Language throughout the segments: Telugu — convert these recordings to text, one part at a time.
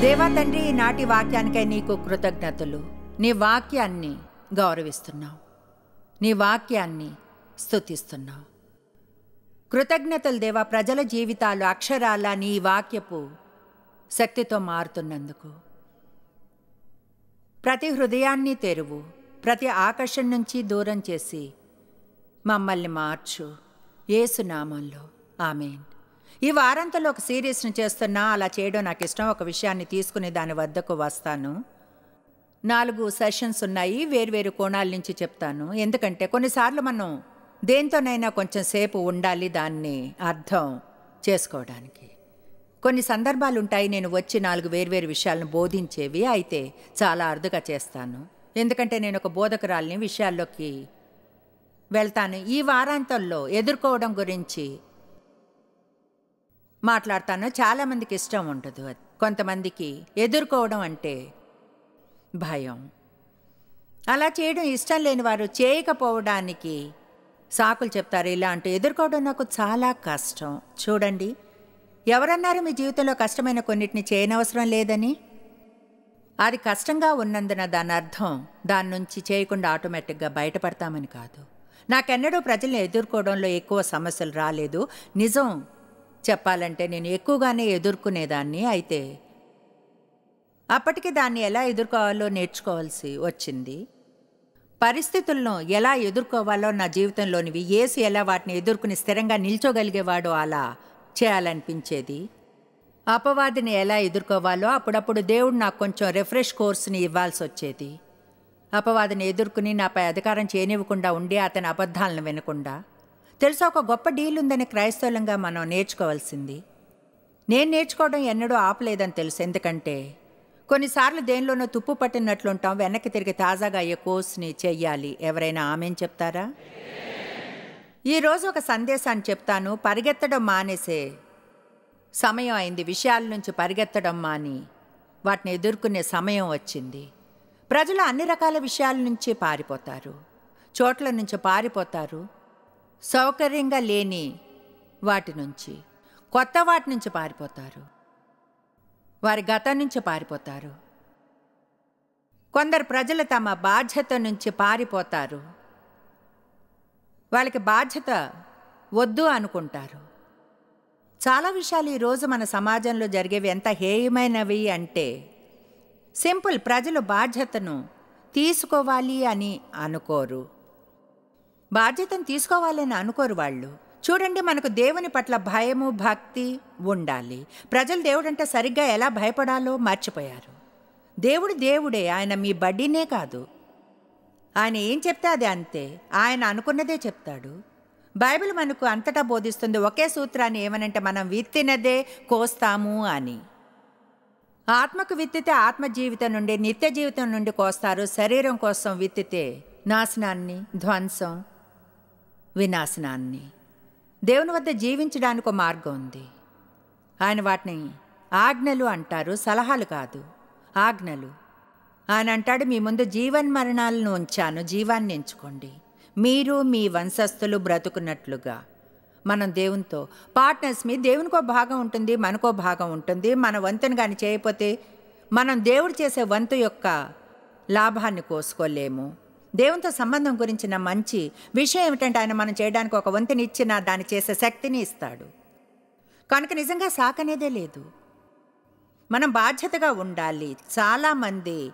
దేవా తండ్రి నాటి వాక్యానికై నీకు కృతజ్ఞతలు. నీ వాక్యాన్ని గౌరవిస్తున్నావు. నీ వాక్యాన్ని స్తుతిస్తున్నావు. కృతజ్ఞతలు దేవా ప్రజల జీవితాలు అక్షరాల నీ వాక్యపు శక్తితో మారుతున్నందుకు. ప్రతి హృదయాన్ని తెరువు ప్రతి ఆకర్షణ నుంచి దూరం చేసి మమ్మల్ని మార్చు. ఏసునామంలో ఆమెన్. ఈ వారాంతంలో ఒక సిరీస్ని చేస్తున్నా అలా చేయడం నాకు ఇష్టం ఒక విషయాన్ని తీసుకుని దాని వద్దకు వస్తాను. నాలుగు సెషన్స్ ఉన్నాయి వేరువేరు కోణాల నుంచి చెప్తాను. ఎందుకంటే కొన్నిసార్లు మనం దేంతోనైనా కొంచెం సేపు ఉండాలి దాన్ని అర్థం చేసుకోవడానికి. కొన్ని సందర్భాలు ఉంటాయి నేను వచ్చి నాలుగు వేర్వేరు విషయాలను బోధించేవి అయితే చాలా అరుదుగా చేస్తాను. ఎందుకంటే నేను ఒక బోధకురాలిని విషయాల్లోకి వెళ్తాను. ఈ వారాంతంలో ఎదుర్కోవడం గురించి మాట్లాడతాను చాలామందికి ఇష్టం ఉండదు అది కొంతమందికి ఎదుర్కోవడం అంటే భయం. అలా చేయడం ఇష్టం లేని వారు చేయకపోవడానికి సాకులు చెప్తారు. ఇలా అంటూ ఎదుర్కోవడం నాకు చాలా కష్టం. చూడండి ఎవరన్నారు మీ జీవితంలో కష్టమైన కొన్నిటిని చేయనవసరం లేదని? అది కష్టంగా ఉన్నందున దాని అర్థం దాని నుంచి చేయకుండా ఆటోమేటిక్గా బయటపడతామని కాదు. నాకెన్నడూ ప్రజల్ని ఎదుర్కోవడంలో ఎక్కువ సమస్యలు రాలేదు. నిజం చెప్పాలంటే నేను ఎక్కువగానే ఎదుర్కొనేదాన్ని అయితే అప్పటికి దాన్ని ఎలా ఎదుర్కోవాలో నేర్చుకోవాల్సి వచ్చింది. పరిస్థితులను ఎలా ఎదుర్కోవాలో నా జీవితంలోనివి ఏసు ఎలా వాటిని ఎదుర్కొని స్థిరంగా నిల్చోగలిగేవాడో అలా చేయాలనిపించేది. అపవాదిని ఎలా ఎదుర్కోవాలో అప్పుడప్పుడు దేవుడు నాకు కొంచెం రిఫ్రెష్ కోర్సుని ఇవ్వాల్సి వచ్చేది. అపవాదిని ఎదుర్కొని నాపై అధికారం చేయనివ్వకుండా ఉండి అతని అబద్ధాలను వినకుండా తెలుసా ఒక గొప్ప డీల్ ఉందని క్రైస్తవులంగా మనం నేర్చుకోవాల్సింది. నేను నేర్చుకోవడం ఎన్నడూ ఆపలేదని తెలుసు. ఎందుకంటే కొన్నిసార్లు దేనిలోనో తుప్పు పట్టినట్లుంటాం వెనక్కి తిరిగి తాజాగా అయ్యే కోర్స్ని చెయ్యాలి. ఎవరైనా ఆమెను చెప్తారా? ఈరోజు ఒక సందేశాన్ని చెప్తాను. పరిగెత్తడం మానేసే సమయం అయింది. విషయాల నుంచి పరిగెత్తడం మాని వాటిని ఎదుర్కొనే సమయం వచ్చింది. ప్రజలు అన్ని రకాల విషయాల నుంచి పారిపోతారు. చోట్ల నుంచి పారిపోతారు. సౌకర్యంగా లేని వాటి నుంచి కొత్త వాటి నుంచి పారిపోతారు. వారి గతం నుంచి పారిపోతారు. కొందరు ప్రజలు తమ బాధ్యత నుంచి పారిపోతారు. వాళ్ళకి బాధ్యత వద్దు అనుకుంటారు. చాలా విషయాలు ఈరోజు మన సమాజంలో జరిగేవి ఎంత హేయమైనవి అంటే సింపుల్ ప్రజలు బాధ్యతను తీసుకోవాలి అని అనుకోరు. బాధ్యతను తీసుకోవాలని అనుకోరు వాళ్ళు. చూడండి మనకు దేవుని పట్ల భయము భక్తి ఉండాలి. ప్రజలు దేవుడంటే సరిగ్గా ఎలా భయపడాలో మర్చిపోయారు. దేవుడు దేవుడే ఆయన మీ బడ్డీనే కాదు. ఆయన ఏం చెప్తే అది అంతే. ఆయన అనుకున్నదే చెప్తాడు. బైబిల్ మనకు అంతటా బోధిస్తుంది ఒకే సూత్రాన్ని ఏమనంటే మనం విత్తినదే కోస్తాము అని. ఆత్మకు విత్తితే ఆత్మ జీవితం నుండి నిత్య జీవితం నుండి కోస్తారు. శరీరం కోసం విత్తితే నాశనాన్ని ధ్వంసం వినాశనాన్ని. దేవుని వద్ద జీవించడానికి ఒక మార్గం ఉంది. ఆయన వాటిని ఆజ్ఞలు అంటారు సలహాలు కాదు ఆజ్ఞలు. ఆయన అంటాడు మీ ముందు జీవన్మరణాలను ఉంచాను జీవాన్ని ఎంచుకోండి. మీరు మీ వంశస్థులు బ్రతుకున్నట్లుగా. మనం దేవునితో పార్ట్నర్స్ మీ దేవునికో భాగం ఉంటుంది మనకో భాగం ఉంటుంది. మన వంతుని కానీ చేయకపోతే మనం దేవుడు చేసే వంతు యొక్క లాభాన్ని కోసుకోలేము. దేవునితో సంబంధం గురించిన మంచి విషయం ఏమిటంటే ఆయన మనం చేయడానికి ఒక వంతుని ఇచ్చిన దాన్ని చేసే శక్తిని ఇస్తాడు. కనుక నిజంగా సాకనేదే లేదు. మనం బాధ్యతగా ఉండాలి. చాలామంది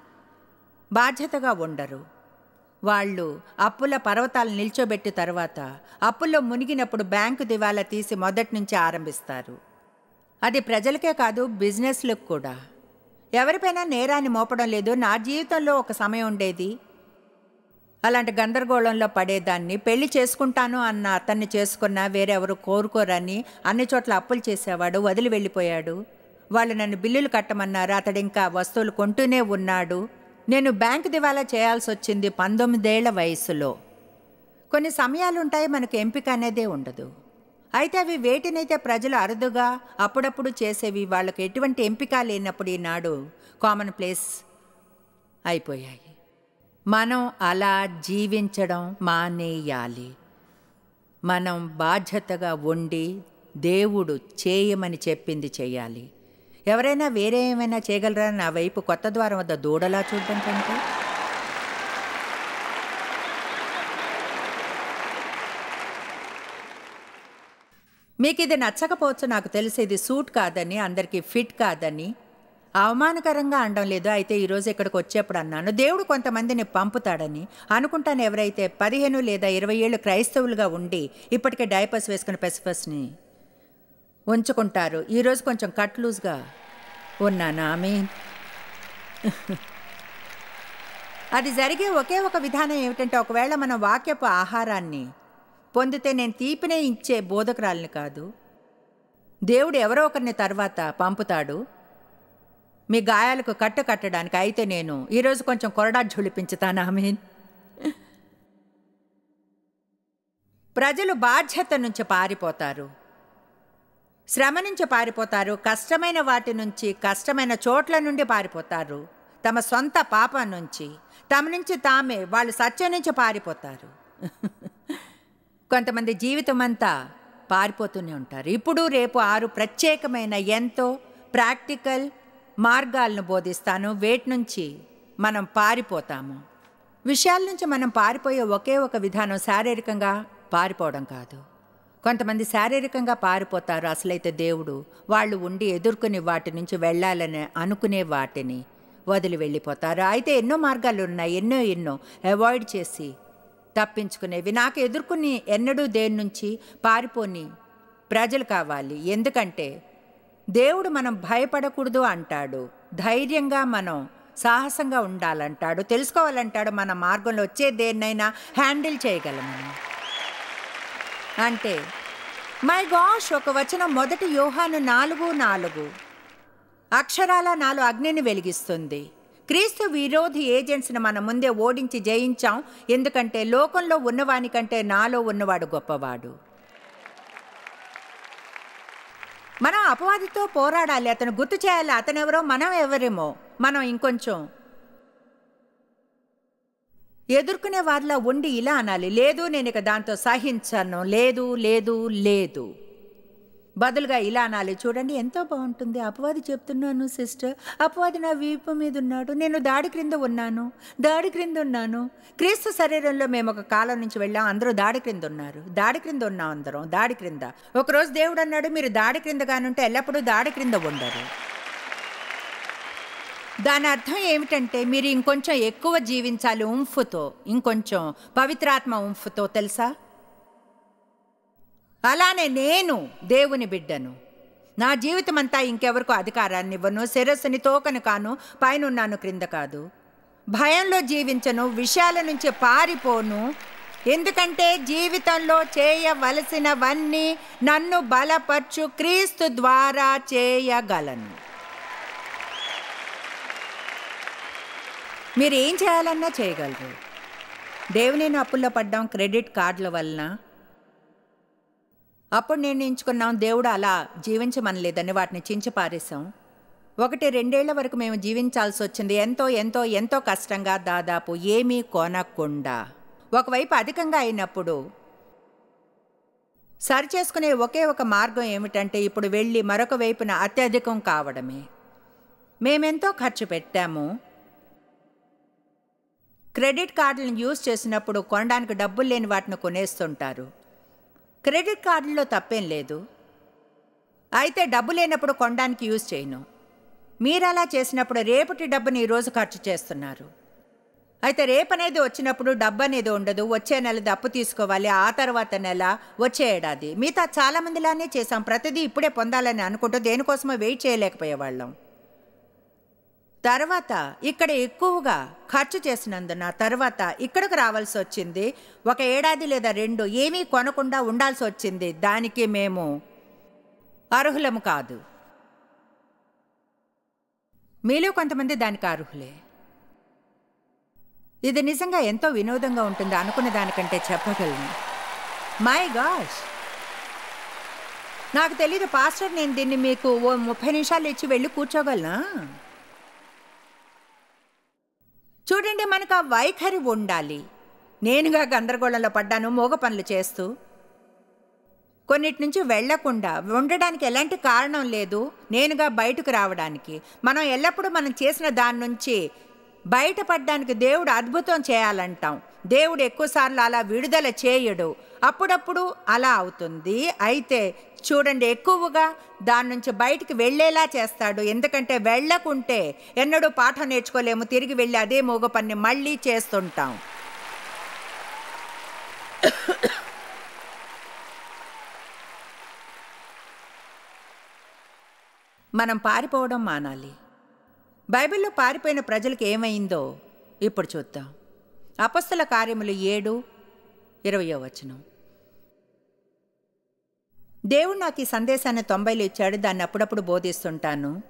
బాధ్యతగా ఉండరు. వాళ్ళు అప్పుల పర్వతాలు నిల్చోబెట్టి తర్వాత అప్పుల్లో మునిగినప్పుడు బ్యాంకు దివాలా తీసి మొదటి నుంచి ఆరంభిస్తారు. అది ప్రజలకే కాదు బిజినెస్లకు కూడా. ఎవరిపైనా నేరాన్ని మోపడం లేదు. నా జీవితంలో ఒక సమయం ఉండేది. అలాంటి గందరగోళంలో పడేదాన్ని. పెళ్ళి చేసుకుంటాను అన్న అతన్ని చేసుకున్న వేరెవరు కోరుకోరని అన్ని చోట్ల అప్పులు చేసేవాడు వదిలి వెళ్ళిపోయాడు. వాళ్ళు నన్ను బిల్లులు కట్టమన్నారు అతడు ఇంకా వస్తువులు కొంటూనే ఉన్నాడు. నేను బ్యాంకు దివాలా చేయాల్సి వచ్చింది పంతొమ్మిదేళ్ళ వయసులో. కొన్ని సమయాలుంటాయి మనకు ఎంపిక అనేదే ఉండదు. అయితే అవి వేటినైతే ప్రజలు అరుదుగా అప్పుడప్పుడు చేసేవి వాళ్ళకు ఎటువంటి ఎంపిక లేనప్పుడు ఈనాడు కామన్ ప్లేస్ అయిపోయాయి. మనం అలా జీవించడం మానేయాలి. మనం బాధ్యతగా ఉండి దేవుడు చేయమని చెప్పింది చేయాలి. ఎవరైనా వేరే ఏమైనా చేయగలరా? నా వైపు కొత్త ద్వారం వద్ద దూడలా చూడడం కంటే? మీకు ఇది నచ్చకపోవచ్చు నాకు తెలిసి ఇది సూట్ కాదని అందరికీ ఫిట్ కాదని. అవమానకరంగా అనడం లేదు. అయితే ఈరోజు ఇక్కడికి వచ్చేప్పుడు అన్నాను దేవుడు కొంతమందిని పంపుతాడని అనుకుంటాను ఎవరైతే పదిహేను లేదా ఇరవై ఏళ్ళు క్రైస్తవులుగా ఉండి ఇప్పటికే డైపర్స్ వేసుకున్న పెసిఫస్ని ఉంచుకుంటారు. ఈరోజు కొంచెం కట్ లూజ్గా ఉన్నానా మీ అది జరిగే ఒకే ఒక విధానం ఏమిటంటే ఒకవేళ మనం వాక్యపు ఆహారాన్ని పొందితే నేను తీపినే ఇచ్చే బోధకురాలిని కాదు. దేవుడు ఎవరో ఒకరిని తర్వాత పంపుతాడు. మీ గాయాలకు కట్టు కట్టడానికి అయితే నేను ఈరోజు కొంచెం కొరడా ఝుళిపించుతాను ఆమెన్. ప్రజలు బాధ్యత నుంచి పారిపోతారు. శ్రమ నుంచి పారిపోతారు కష్టమైన వాటి నుంచి కష్టమైన చోట్ల నుండి పారిపోతారు తమ సొంత పాపం నుంచి తమ నుంచి తామే వాళ్ళు సత్యం నుంచి పారిపోతారు. కొంతమంది జీవితం అంతా పారిపోతూనే ఉంటారు. ఇప్పుడు రేపు ఆరు ప్రత్యేకమైన ఎంతో ప్రాక్టికల్ మార్గాలను బోధిస్తాను. వేటి నుంచి మనం పారిపోతాము. విషయాల నుంచి మనం పారిపోయే ఒకే ఒక విధానం శారీరకంగా పారిపోవడం కాదు. కొంతమంది శారీరకంగా పారిపోతారు. అసలైతే దేవుడు వాళ్ళు ఉండి ఎదుర్కొని వాటి నుంచి వెళ్ళాలని అనుకునే వాటిని వదిలి వెళ్ళిపోతారు. అయితే ఎన్నో మార్గాలు ఉన్నాయి. ఎన్నో ఎన్నో అవాయిడ్ చేసి తప్పించుకునేవి. నాకు ఎదుర్కొని ఎన్నడూ దేని నుంచి పారిపోని ప్రజలు కావాలి. ఎందుకంటే దేవుడు మనం భయపడకూడదు అంటాడు. ధైర్యంగా మనం సాహసంగా ఉండాలంటాడు. తెలుసుకోవాలంటాడు మన మార్గంలో వచ్చే దేన్నైనా హ్యాండిల్ చేయగలమని అంటే మై గాష్ ఒక వచనం మొదటి యోహాను నాలుగు నాలుగు. అక్షరాల నాలుగు అగ్నిని వెలిగిస్తుంది. క్రీస్తు విరోధి ఏజెంట్స్ని మన ముందే ఓడించి జయించాం. ఎందుకంటే లోకంలో ఉన్నవానికంటే నాలో ఉన్నవాడు గొప్పవాడు. మనం అపవాదితో పోరాడాలి. అతను గుర్తు చేయాలి. అతనెవరో మనం ఎవరేమో మనం ఇంకొంచెం ఎదుర్కొనే వారిలా ఉండి ఇలా అనాలి. లేదు నేను ఇక దాంతో సహించను. లేదు లేదు లేదు. బదులుగా ఇలా అనాలి. చూడండి ఎంతో బాగుంటుంది. అపవాది చెప్తున్నాను సిస్టర్. అపవాది నా వీపు మీద ఉన్నాడు. నేను దాడి క్రింద ఉన్నాను. దాడి క్రింద ఉన్నాను. క్రీస్తు శరీరంలో మేము ఒక కాలం నుంచి వెళ్ళాం. అందరూ దాడి క్రింద ఉన్నారు. దాడి క్రింద ఉన్నాం అందరం. దాడి క్రింద. ఒకరోజు దేవుడు అన్నాడు మీరు దాడి క్రిందగానుంటే ఎల్లప్పుడూ దాడి క్రింద ఉండరు. దాని అర్థం ఏమిటంటే మీరు ఇంకొంచెం ఎక్కువ జీవించాలి ఉంఫుతో ఇంకొంచెం పవిత్రాత్మ ఉంఫుతో తెలుసా? అలానే నేను దేవుని బిడ్డను. నా జీవితం అంతా ఇంకెవరికో అధికారాన్ని ఇవ్వను శిరస్సుని తోకను కాను పైనున్నాను క్రింద కాదు. భయంలో జీవించను విషయాల నుంచి పారిపోను. ఎందుకంటే జీవితంలో చేయవలసినవన్నీ నన్ను బలపరచు క్రీస్తు ద్వారా చేయగలను. మీరు ఏం చేయాలన్నా చేయగలరు. దేవుని అప్పుల్లో పడ్డాం క్రెడిట్ కార్డుల వలన. అప్పుడు నిర్ణయించుకున్నాం దేవుడు అలా జీవించమనలేదని వాటిని చించిపారేశాం. ఒకటి రెండేళ్ళ వరకు మేము జీవించాల్సి వచ్చింది ఎంతో ఎంతో ఎంతో కష్టంగా దాదాపు ఏమీ కొనకుండా. ఒకవైపు అధికంగా అయినప్పుడు సరిచేసుకునే ఒకే ఒక మార్గం ఏమిటంటే ఇప్పుడు వెళ్ళి మరొక వైపున అత్యధికం కావడమే. మేమెంతో ఖర్చు పెట్టాము. క్రెడిట్ కార్డులను యూజ్ చేసినప్పుడు కొనడానికి డబ్బులు లేని వాటిని కొనేస్తుంటారు. క్రెడిట్ కార్డులో తప్పేం లేదు. అయితే డబ్బు లేనప్పుడు కొనడానికి యూజ్ చేయను. మీరు అలా చేసినప్పుడు రేపటి డబ్బుని ఈరోజు ఖర్చు చేస్తున్నారు. అయితే రేపు అనేది వచ్చినప్పుడు డబ్బు అనేది ఉండదు. వచ్చే నెలది అప్పు తీసుకోవాలి. ఆ తర్వాత నెల వచ్చే ఏడాది. మిగతా చాలామందిలానే చేసాం ప్రతిదీ ఇప్పుడే పొందాలని అనుకుంటూ దేనికోసమో వెయిట్ చేయలేకపోయేవాళ్ళం. తర్వాత ఇక్కడ ఎక్కువగా ఖర్చు చేసినందున తర్వాత ఇక్కడికి రావాల్సి వచ్చింది. ఒక ఏడాది లేదా రెండు ఏమీ కొనకుండా ఉండాల్సి వచ్చింది. దానికి మేము అర్హులము కాదు. మీలో కొంతమంది దానికి అర్హులే. ఇది నిజంగా ఎంతో వినోదంగా ఉంటుంది అనుకున్న దానికంటే చెప్పగలను. My gosh! నాకు తెలీదు పాస్టర్ నేను దీన్ని మీకు ఓ ముప్పై నిమిషాలు ఇచ్చి వెళ్ళి కూర్చోగలనా? చూడండి మనకు ఆ వైఖరి ఉండాలి. నేనుగా గందరగోళంలో పడ్డాను మోగ పనులు చేస్తూ. కొన్నిటి నుంచి వెళ్ళకుండా ఉండడానికి ఎలాంటి కారణం లేదు నేనుగా బయటకు రావడానికి. మనం ఎల్లప్పుడూ మనం చేసిన దాని నుంచి బయటపడడానికి దేవుడు అద్భుతం చేయాలంటాం. దేవుడు ఎక్కువసార్లు అలా విడుదల చేయడు. అప్పుడప్పుడు అలా అవుతుంది. అయితే చూడండి ఎక్కువగా దాని నుంచి బయటికి వెళ్ళేలా చేస్తాడు. ఎందుకంటే వెళ్ళకుంటే ఎన్నడూ పాఠం నేర్చుకోలేము. తిరిగి వెళ్ళి అదే మూగ పని మళ్ళీ చేస్తుంటాం. మనం పారిపోవడం మానాలి. బైబిల్లో పారిపోయిన ప్రజలకు ఏమైందో ఇప్పుడు చూద్దాం. అపస్తుల కార్యములు ఏడు ఇరవయో వచనం. దేవుడు నాకు ఈ సందేశాన్ని తొంభైలు ఇచ్చాడు దాన్ని అప్పుడప్పుడు బోధిస్తుంటాను.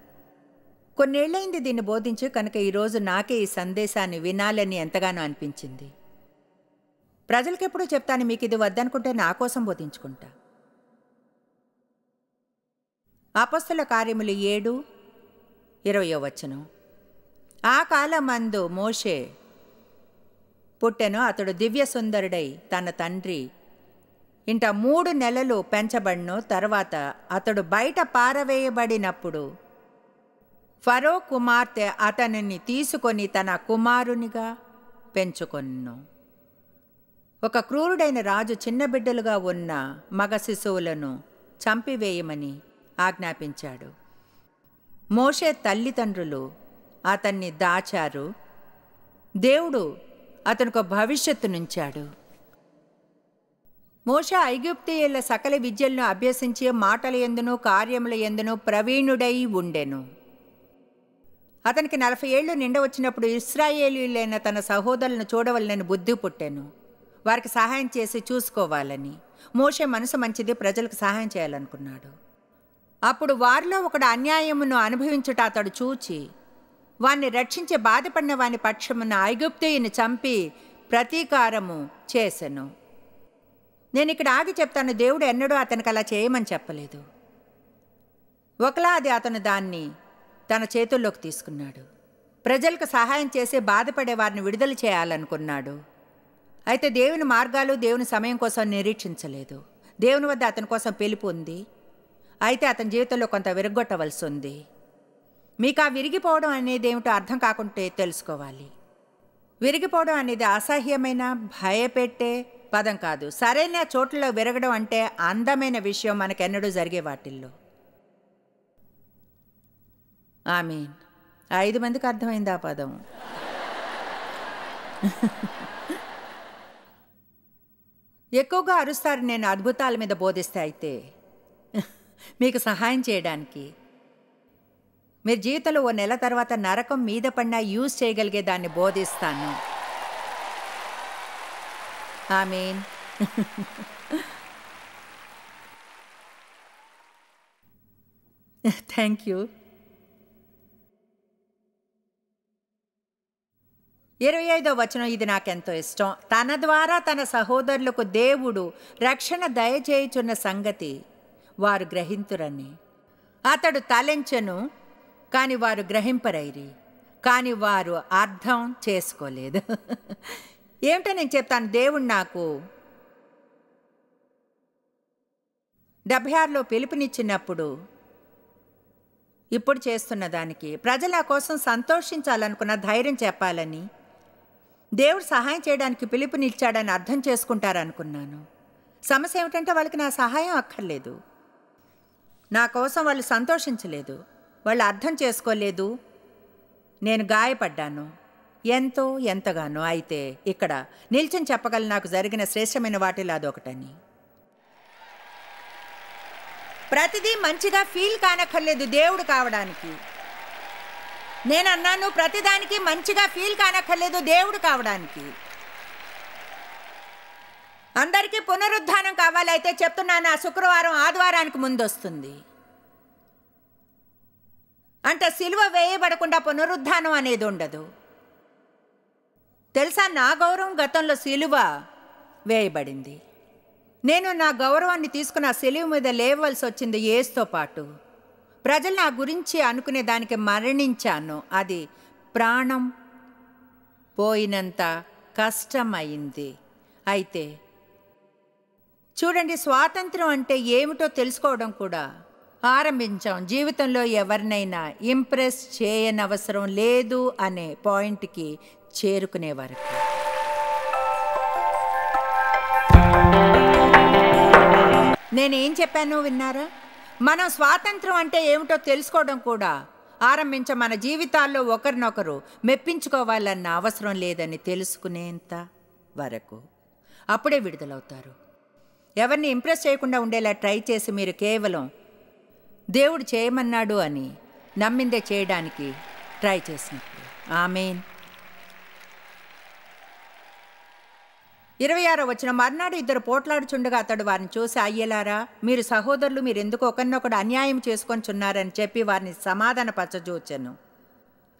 కొన్నేళ్ళైంది దీన్ని బోధించి కనుక ఈరోజు నాకే ఈ సందేశాన్ని వినాలని ఎంతగానో అనిపించింది. ప్రజలకు ఎప్పుడు చెప్తాను మీకు ఇది వద్దనుకుంటే నా కోసం బోధించుకుంటా. అపస్తుల కార్యములు ఏడు ఇరవయో వచనం. ఆ కాలమందు మోషే పుట్టెను అతడు దివ్య సుందరుడై తన తండ్రి. ఇంట మూడు నెలలు పెంచబడిను తర్వాత అతడు బయట పారవేయబడినప్పుడు ఫరో కుమార్తె అతనిని తీసుకొని తన కుమారునిగా పెంచుకొన్ను. ఒక క్రూరుడైన రాజు చిన్న బిడ్డలుగా ఉన్న మగ శిశువులను చంపివేయమని ఆజ్ఞాపించాడు. మోషే తల్లిదండ్రులు అతన్ని దాచారు. దేవుడు అతనికి భవిష్యత్తునుంచాడు మోష ఐగుప్తీయుల సకల విద్యలను అభ్యసించి మాటల ఎందును కార్యముల ఎందును ప్రవీణుడై ఉండెను. అతనికి నలభై ఏళ్ళు నిండ వచ్చినప్పుడు ఇస్రాయేలీలైన తన సహోదరులను చూడవలనని బుద్ధి పుట్టాను. వారికి సహాయం చేసి చూసుకోవాలని. మోషే మనసు మంచిది ప్రజలకు సహాయం చేయాలనుకున్నాడు. అప్పుడు వారిలో ఒకడు అన్యాయమును అనుభవించుట అతడు చూచి వాణ్ణి రక్షించి బాధపడిన వాని పక్షమున ఐగుప్తిని చంపి ప్రతీకారము చేసెను. నేను ఇక్కడ ఆగి చెప్తాను దేవుడు ఎన్నడూ అతనికి అలా చేయమని చెప్పలేదు. ఒకలా అది అతను దాన్ని తన చేతుల్లోకి తీసుకున్నాడు. ప్రజలకు సహాయం చేసి బాధపడే వారిని విడుదల చేయాలనుకున్నాడు. అయితే దేవుని మార్గాలు దేవుని సమయం కోసం నిరీక్షించలేదు. దేవుని వద్ద అతని కోసం పిలుపు ఉంది. అయితే అతని జీవితంలో కొంత విరగొట్టవలసి ఉంది. మీకు ఆ విరిగిపోవడం అనేది ఏమిటో అర్థం కాకుంటే తెలుసుకోవాలి. విరిగిపోవడం అనేది అసహ్యమైన భయపెట్టే పదం కాదు. సరైన చోట్లలో విరగడం అంటే అందమైన విషయం మనకెన్నడూ జరిగే వాటిల్లో. ఆమీన్. ఐదు మందికి అర్థమైంది ఆ పదం. ఎక్కువగా అరుస్తారు నేను అద్భుతాల మీద బోధిస్తే అయితే. మీకు సహాయం చేయడానికి. మీరు జీవితంలో ఓ నెల తర్వాత నరకం మీద పడినా యూజ్ చేయగలిగే దాన్ని బోధిస్తాను. ఐ మీన్ థ్యాంక్ యూ ఇరవై ఐదో వచనం ఇది నాకెంతో ఇష్టం. తన ద్వారా తన సహోదరులకు దేవుడు రక్షణ దయచేయుచున్న సంగతి వారు గ్రహింతురని. అతడు తలెంచెను కాని వారు గ్రహింపరైరి. కాని వారు అర్థం చేసుకోలేదు. ఏమిటో నేను చెప్తాను. దేవుడు నాకు డెబ్భై ఆరులో పిలుపునిచ్చినప్పుడు ఇప్పుడు చేస్తున్న దానికి ప్రజల కోసం సంతోషించాలనుకున్న ధైర్యం చెప్పాలని దేవుడు సహాయం చేయడానికి పిలుపునిచ్చాడని అర్థం చేసుకుంటారనుకున్నాను. సమస్య ఏమిటంటే వాళ్ళకి నా సహాయం అక్కర్లేదు. నా కోసం వాళ్ళు సంతోషించలేదు. వాళ్ళు అర్థం చేసుకోలేదు. నేను గాయపడ్డాను. ఎంతో ఎంతగానో అయితే ఇక్కడ నిల్చొని చెప్పగల నాకు జరిగిన శ్రేష్టమైన వాటిలో అదొకటని. ప్రతిదీ మంచిగా ఫీల్ కానక్కర్లేదు దేవుడు కావడానికి. నేను అన్నాను ప్రతిదానికి మంచిగా ఫీల్ కానక్కర్లేదు దేవుడు కావడానికి. అందరికీ పునరుద్ధానం కావాలైతే చెప్తున్నాను ఆ శుక్రవారం ఆదివారానికి ముందు వస్తుంది అంటే సిలువ వేయబడకుండా పునరుద్ధానం అనేది ఉండదు. తెలుసా నా గౌరవం గతంలో సిలువ వేయబడింది. నేను నా గౌరవాన్ని తీసుకున్న సెలువు మీద లేవలసి వచ్చింది ఏస్తో పాటు. ప్రజలు నా గురించి అనుకునే దానికి మరణించాను. అది ప్రాణం పోయినంత కష్టమైంది. అయితే చూడండి స్వాతంత్రం అంటే ఏమిటో తెలుసుకోవడం కూడా ఆరంభించాం. జీవితంలో ఎవరినైనా ఇంప్రెస్ చేయనవసరం లేదు అనే పాయింట్కి చేరుకునే వరకు నేనేం చెప్పాను విన్నారా? మనం స్వాతంత్రం అంటే ఏమిటో తెలుసుకోవడం కూడా ఆరంభించ మన జీవితాల్లో ఒకరినొకరు మెప్పించుకోవాలన్న అవసరం లేదని తెలుసుకునేంత వరకు అప్పుడే విడుదలవుతారు. ఎవరిని ఇంప్రెస్ చేయకుండా ఉండేలా ట్రై చేసి మీరు కేవలం దేవుడు చేయమన్నాడు అని నమ్మిందే చేయడానికి ట్రై చేసినప్పుడు ఆమెన్. ఇరవై ఆరో వచ్చిన మర్నాడు ఇద్దరు పోట్లాడుచుండగా అతడు వారిని చూసి అయ్యేలారా మీరు సహోదరులు మీరు ఎందుకు ఒకరినొకడు అన్యాయం చేసుకొని చెప్పి వారిని సమాధానపరచజూచెను.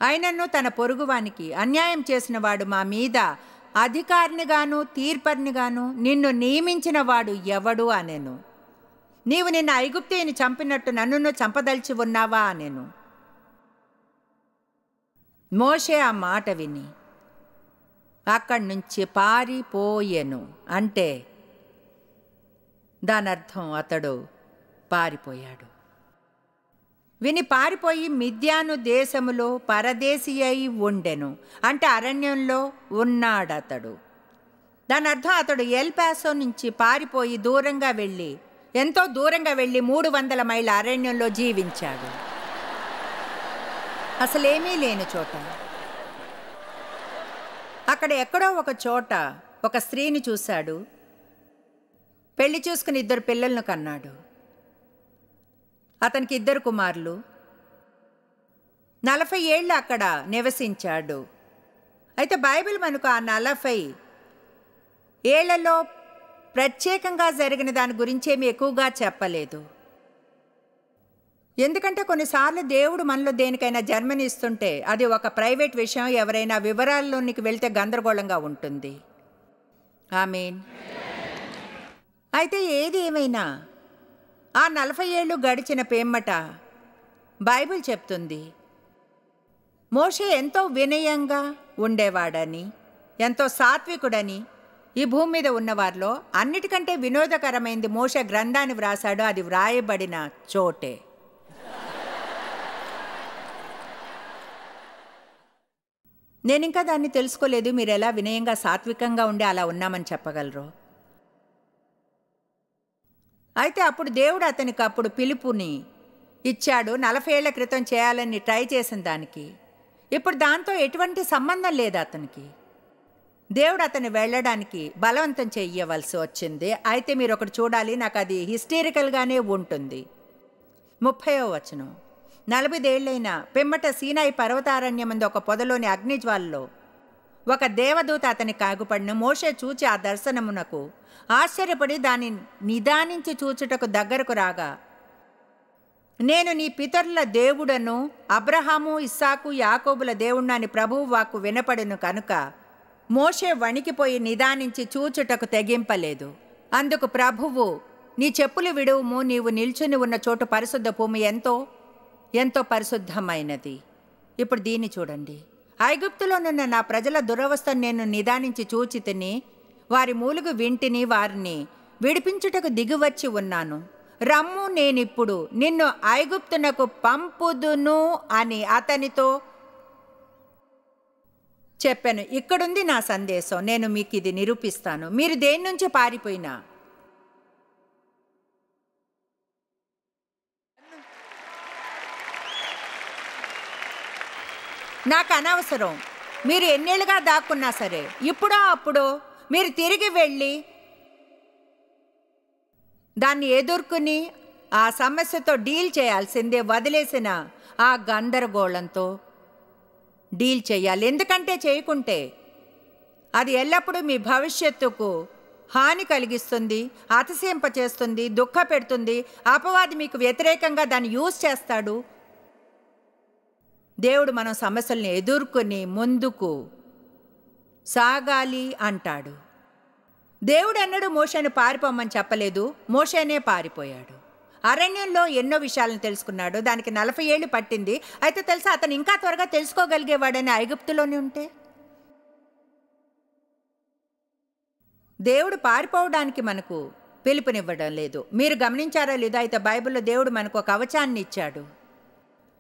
అయినను తన పొరుగువానికి అన్యాయం చేసిన వాడు మా మీద అధికారినిగాను తీర్పరినిగాను నిన్ను నియమించిన వాడు ఎవడు అనెను. నీవు నిన్న ఐగుప్తిని చంపినట్టు నన్నును చంపదలిచి ఉన్నావా అనెను. మోషే ఆ మాట విని అక్కడి నుంచి పారిపోయెను. అంటే దాని అర్థం అతడు పారిపోయాడు. విని పారిపోయి మిథ్యాను దేశములో పరదేశీ అయి ఉండెను. అంటే అరణ్యంలో ఉన్నాడతడు. దాని అర్థం అతడు ఎల్పాసో నుంచి పారిపోయి దూరంగా వెళ్ళి ఎంతో దూరంగా వెళ్ళి మూడు వందల మైళ్ళ అరణ్యంలో జీవించాడు. అసలేమీ లేని చోట. అక్కడ ఎక్కడో ఒక చోట ఒక స్త్రీని చూశాడు. పెళ్ళి చూసుకుని ఇద్దరు పిల్లలను కన్నాడు. అతనికి ఇద్దరు కుమారులు. నలభై ఏళ్ళు అక్కడ నివసించాడు. అయితే బైబిల్ మనకు ఆ నలభై ఏళ్ళలో ప్రత్యేకంగా జరిగిన దాని గురించి ఏమి ఎక్కువగా చెప్పలేదు. ఎందుకంటే కొన్నిసార్లు దేవుడు మనలో దేనికైనా జన్మనిస్తుంటే అది ఒక ప్రైవేట్ విషయం ఎవరైనా వివరాల్లోనికి వెళ్తే గందరగోళంగా ఉంటుంది. మీన్ అయితే ఏది ఏమైనా ఆ నలభై ఏళ్ళు గడిచిన పేమ్మట బైబిల్ చెప్తుంది మోషే ఎంతో వినయంగా ఉండేవాడని ఎంతో సాత్వికుడని ఈ భూమి మీద ఉన్నవారిలో అన్నిటికంటే వినోదకరమైంది మోష గ్రంథాన్ని వ్రాసాడు అది వ్రాయబడిన చోటే. నేను ఇంకా దాన్ని తెలుసుకోలేదు. మీరు ఎలా వినయంగా సాత్వికంగా ఉండి అలా ఉన్నామని చెప్పగలరు? అయితే అప్పుడు దేవుడు అతనికి అప్పుడు పిలుపుని ఇచ్చాడు. నలభై ఏళ్ళ క్రితం చేయాలని ట్రై చేసిన దానికి. ఇప్పుడు దాంతో ఎటువంటి సంబంధం లేదు అతనికి. దేవుడు అతన్ని వెళ్ళడానికి బలవంతం చెయ్యవలసి వచ్చింది. అయితే మీరు ఒకటి చూడాలి నాకు అది హిస్టరికల్గానే ఉంటుంది. ముప్పయో వచనం. నలభైదేళ్ళైన పిమ్మట సీనాయి పర్వతారణ్యమందు ఒక పొదలోని అగ్నిజ్వాలలో ఒక దేవదూత అతని కాగుపడిన మోషే చూచి ఆ దర్శనమునకు ఆశ్చర్యపడి దాని నిదానించి చూచుటకు దగ్గరకు రాగా నేను నీ పితరుల దేవుడను అబ్రహాము ఇస్సాకు యాకోబుల దేవుణ్ణని ప్రభువు వాకు వినపడను కనుక మోషే వణికిపోయి నిదానించి చూచుటకు తెగింపలేదు. అందుకు ప్రభువు నీ చెప్పులు విడువుము నీవు నిల్చుని ఉన్న చోటు పరిశుద్ధ భూమి ఎంతో ఎంతో పరిశుద్ధమైనది. ఇప్పుడు దీన్ని చూడండి. ఐగుప్తులోనున్న నా ప్రజల దురవస్థను నేను నిదానించి చూచి తిని వారి మూలుగు వింటిని వారిని విడిపించుటకు దిగివచ్చి ఉన్నాను. రమ్ము నేనిప్పుడు నిన్ను ఐగుప్తునకు పంపుదును అని అతనితో చెప్పాను ఇక్కడుంది నా సందేశం నేను మీకు ఇది నిరూపిస్తాను. మీరు దేని నుంచి పారిపోయినా? నాకు అనవసరం. మీరు ఎన్నేళ్ళుగా దాక్కున్నా సరే ఇప్పుడో అప్పుడో మీరు తిరిగి వెళ్ళి దాన్ని ఎదుర్కొని ఆ సమస్యతో డీల్ చేయాల్సిందే వదిలేసిన ఆ గందరగోళంతో డీల్ చేయాలి. ఎందుకంటే చేయకుంటే అది ఎల్లప్పుడూ మీ భవిష్యత్తుకు హాని కలిగిస్తుంది అతిశయింపచేస్తుంది దుఃఖ పెడుతుంది అపవాది మీకు వ్యతిరేకంగా దాన్ని యూజ్ చేస్తాడు. దేవుడు మనం సమస్యల్ని ఎదుర్కొని ముందుకు సాగాలి అంటాడు. దేవుడు అన్నడు మోషను పారిపోమని చెప్పలేదు. మోషనే పారిపోయాడు. అరణ్యంలో ఎన్నో విషయాలను తెలుసుకున్నాడు. దానికి నలభై ఏళ్ళు పట్టింది. అయితే తెలుసా అతను ఇంకా త్వరగా తెలుసుకోగలిగేవాడని ఐగుప్తులోనే ఉంటే? దేవుడు పారిపోవడానికి మనకు పిలుపునివ్వడం లేదు. మీరు గమనించారా లేదా? అయితే బైబిల్లో దేవుడు మనకు ఒక కవచాన్ని ఇచ్చాడు.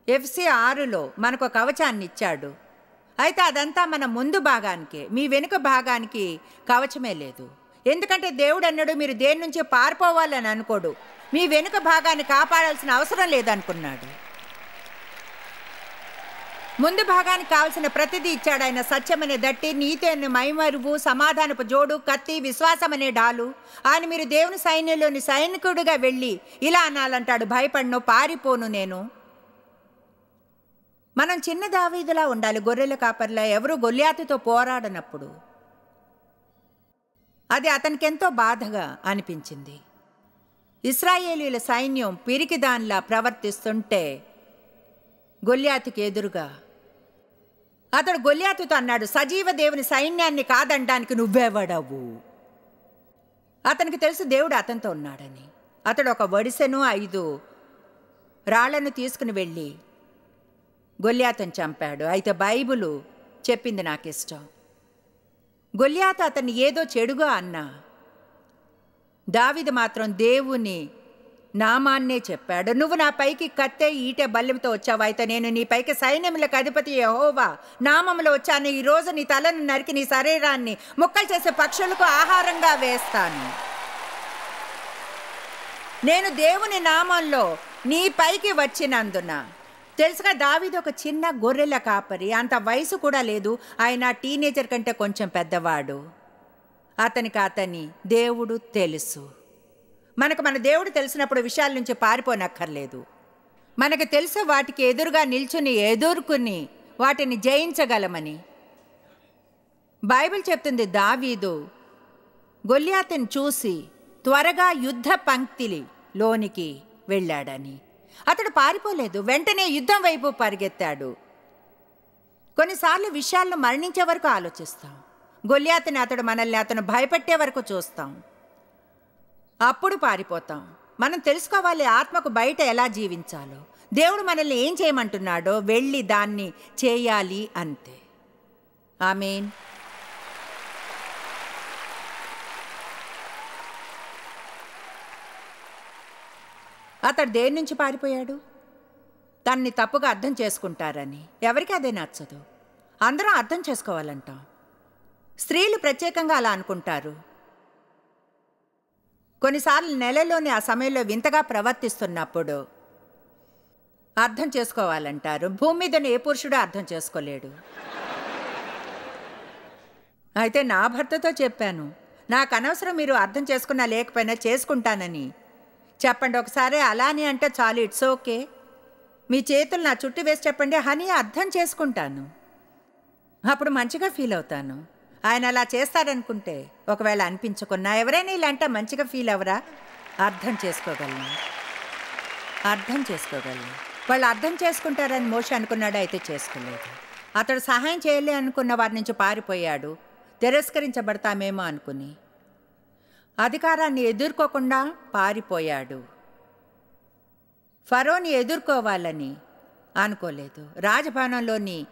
ఎఫ్సి ఆరులో మనకు ఒక కవచాన్ని ఇచ్చాడు. అయితే అదంతా మన ముందు భాగానికి. మీ వెనుక భాగానికి కవచమే లేదు. ఎందుకంటే దేవుడు అన్నాడు మీరు దేని నుంచి పారిపోవాలని అనుకోడు. మీ వెనుక భాగాన్ని కాపాడాల్సిన అవసరం లేదనుకున్నాడు. ముందు భాగానికి కావలసిన ప్రతిదీ ఇచ్చాడు ఆయన. సత్యమనే దట్టి నీతి అనే మైమరువు సమాధానపు జోడు కత్తి విశ్వాసం అనే డాలు. ఆయన మీరు దేవుని సైన్యంలోని సైనికుడిగా వెళ్ళి ఇలా అనాలంటాడు. భయపడను పారిపోను నేను. మనం చిన్న దావీదులా ఉండాలి. గొర్రెల కాపర్లా ఎవరు గొల్లాతితో పోరాడనప్పుడు. అది అతనికి ఎంతో బాధగా అనిపించింది. ఇస్రాయేలీల సైన్యం పిరికిదాన్లా ప్రవర్తిస్తుంటే గొల్యాతుకి ఎదురుగా అతడు గొల్యాతుతో అన్నాడు సజీవ దేవుని సైన్యాన్ని కాదనడానికి నువ్వేవాడవు? అతనికి తెలుసు దేవుడు అతనితో ఉన్నాడని. అతడు ఒక వడిసెను ఐదు రాళ్ళను తీసుకుని వెళ్ళి గొల్యాతను చంపాడు. అయితే బైబులు చెప్పింది నాకు ఇష్టం గొల్యాత అతన్ని ఏదో చెడుగా అన్నా. దావిది మాత్రం దేవుని నామాన్నే చెప్పాడు. నువ్వు నా పైకి కత్తే ఈటె బల్లెంతో వచ్చావు. అయితే నేను నీ పైకి సైన్యములకు అధిపతి యహోవా నామంలో వచ్చాను. ఈ రోజు నీ తలను నరికి నీ శరీరాన్ని ముక్కలు చేసే పక్షులకు ఆహారంగా వేస్తాను. నేను దేవుని నామంలో నీ పైకి వచ్చినందున తెలుసుగా దావీదు ఒక చిన్న గొర్రెల కాపరి. అంత వయసు కూడా లేదు. ఆయన టీనేజర్ కంటే కొంచెం పెద్దవాడు. అతనికి అతని దేవుడు తెలుసు. మనకు మన దేవుడు తెలిసినప్పుడు విషయాల నుంచి పారిపోనక్కర్లేదు. మనకు తెలుసు వాటికి ఎదురుగా నిల్చుని ఎదుర్కొని వాటిని జయించగలమని. బైబిల్ చెప్తుంది దావీదు గొల్యాతని చూసి త్వరగా యుద్ధ పంక్తిలోనికి వెళ్ళాడని. అతడు పారిపోలేదు. వెంటనే యుద్ధం వైపు పరిగెత్తాడు. కొన్నిసార్లు విషయాలను మరణించే వరకు ఆలోచిస్తాం. గొల్యాతని అతడు మనల్ని అతను భయపెట్టే వరకు చూస్తాం. అప్పుడు పారిపోతాం. మనం తెలుసుకోవాలి ఆత్మకు బయట ఎలా జీవించాలో. దేవుడు మనల్ని ఏం చేయమంటున్నాడో వెళ్ళి దాన్ని చేయాలి అంతే. ఆమెన్. అతడు దేని నుంచి పారిపోయాడు? తన్ని తప్పుగా అర్థం చేసుకుంటారని. ఎవరికి అదే నచ్చదు? అందరం అర్థం చేసుకోవాలంటాం. స్త్రీలు ప్రత్యేకంగా అలా అనుకుంటారు. కొన్నిసార్లు నెలలోని ఆ సమయంలో వింతగా ప్రవర్తిస్తున్నప్పుడు అర్థం చేసుకోవాలంటారు. భూమి మీదన ఏ పురుషుడు అర్థం చేసుకోలేడు. అయితే నా భర్తతో చెప్పాను. నాకు అనవసరం మీరు అర్థం చేసుకున్నా లేకపోయినా చేసుకుంటానని. చెప్పండి ఒకసారి అలానే అంటే చాలు ఇట్స్ ఓకే మీ చేతులు నా చుట్టూ వేసి చెప్పండి హనీ అర్థం చేసుకుంటాను. అప్పుడు మంచిగా ఫీల్ అవుతాను. ఆయన అలా చేస్తారనుకుంటే ఒకవేళ అనిపించుకున్నా ఎవరైనా ఇలా అంటే మంచిగా ఫీల్ అవరా అర్థం చేసుకోగలను. అర్థం చేసుకోగలను. వాళ్ళు అర్థం చేసుకుంటారని మోష అనుకున్నాడు? అయితే చేసుకోలేదు. అతడు సహాయం చేయలే అనుకున్న వారి నుంచి పారిపోయాడు. తిరస్కరించబడతామేమో అనుకుని. అధికారాన్ని ఎదుర్కోకుండా పారిపోయాడు. ఫరోని ఎదుర్కోవాలని అనుకోలేదు. రాజభవనంలోని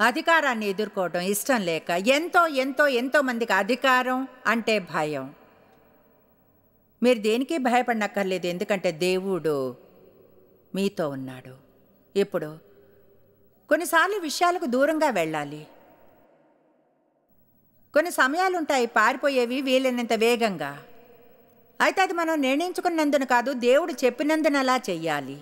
అధికారాన్ని ఎదుర్కోవడం ఇష్టం లేక ఎంతో ఎంతో ఎంతో మందికి అధికారం అంటే భయం. మీరు దేనికి భయపడనక్కర్లేదు. ఎందుకంటే దేవుడు మీతో ఉన్నాడు. ఇప్పుడు కొన్నిసార్లు విషయాలకు దూరంగా వెళ్ళాలి. కొన్ని సమయాలు ఉంటాయి పారిపోయేవి వీలైనంత వేగంగా. అయితే అది మనం నిర్ణయించుకున్నందున కాదు దేవుడు చెప్పినందున అలా చెయ్యాలి.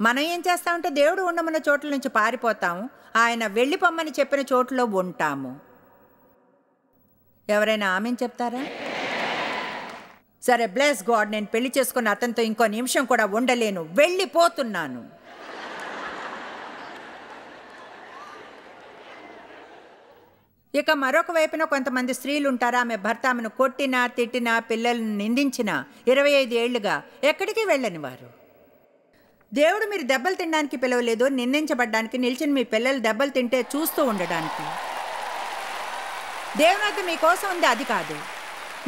మనం ఏం చేస్తామంటే దేవుడు ఉండమన్న చోట్ల నుంచి పారిపోతాము ఆయన వెళ్ళిపోమ్మని చెప్పిన చోట్లో ఉంటాము. ఎవరైనా ఆమెను చెప్తారా? సరే బ్లెస్ గాడ్ నేను పెళ్ళి చేసుకున్న అతనితో ఇంకో నిమిషం కూడా ఉండలేను వెళ్ళిపోతున్నాను. ఇక మరొక వైపున కొంతమంది స్త్రీలు ఉంటారు. ఆమె భర్త ఆమెను కొట్టినా తిట్టినా పిల్లలను నిందించినా ఇరవై ఐదు ఏళ్ళుగా ఎక్కడికి వెళ్ళని వారు? దేవుడు మీరు దెబ్బలు తినడానికి పిలవలేదు నిందించబడ్డానికి నిలిచిన మీ పిల్లలు దెబ్బలు తింటే చూస్తూ ఉండడానికి. దేవునాథ మీకోసం ఉంది అది కాదు.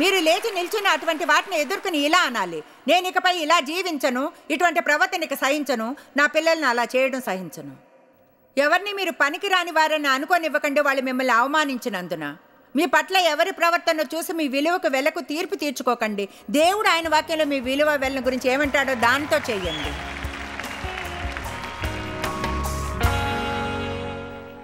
మీరు లేచి నిల్చున్న అటువంటి వాటిని ఎదుర్కొని ఇలా అనాలి. నేను ఇకపై ఇలా జీవించను ఇటువంటి ప్రవర్తనకి సహించను నా పిల్లల్ని అలా చేయడం సహించను. ఎవరిని మీరు పనికి రాని వారని అనుకోనివ్వకండి వాళ్ళు మిమ్మల్ని అవమానించినందున. మీ పట్ల ఎవరి ప్రవర్తన చూసి మీ విలువకు వెలకు తీర్పు తీర్చుకోకండి. దేవుడు ఆయన వాక్యంలో మీ విలువ వెళ్ళ గురించి ఏమంటాడో దాంతో చేయండి.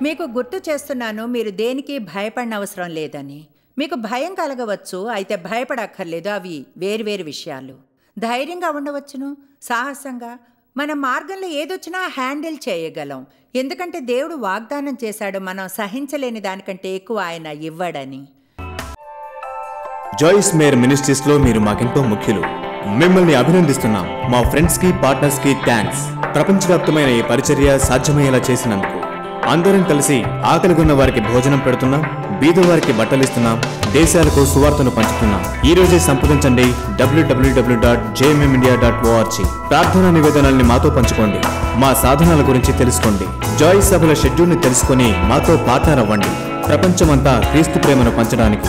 మీకు గుర్తు చేస్తున్నాను మీరు దేనికి భయపడిన అవసరం లేదని. మీకు భయం కలగవచ్చు అయితే భయపడక్కర్లేదు. అవి వేరువేరు విషయాలు. ధైర్యంగా ఉండవచ్చును సాహసంగా మన మార్గంలో ఏదొచ్చినా హ్యాండిల్ చేయగలం. ఎందుకంటే దేవుడు వాగ్దానం చేశాడు మనం సహించలేని దానికంటే ఎక్కువ ఆయన ఇవ్వడని. జాయిస్ మేర్ మినిస్ట్రీస్లో మీరు మాకెంతో ముఖ్యులు. మిమ్మల్ని అభినందిస్తున్నాం. మా ఫ్రెండ్స్కి పార్ట్నర్స్కి థ్యాంక్స్ ప్రపంచవ్యాప్తమైన ఈ పరిచర్య సాధ్యమయ్యేలా చేసినందుకు. అందరం కలిసి ఆకలిగొన్న వారికి భోజనం పెడుతున్నాం బీదవారికి బట్టలిస్తున్నాం దేశాలకు సువార్తను పంచుతున్నాం. ఈ రోజే సంప్రదించండి WWW dot JMM India dot ORG ప్రార్థనా నివేదనల్ని మాతో పంచుకోండి. మా సాధనాల గురించి తెలుసుకోండి. జాయిస్ సభల షెడ్యూల్ని తెలుసుకొని మాతో పార్ట్నర్ అవ్వండి ప్రపంచమంతా క్రీస్తు ప్రేమను పంచడానికి.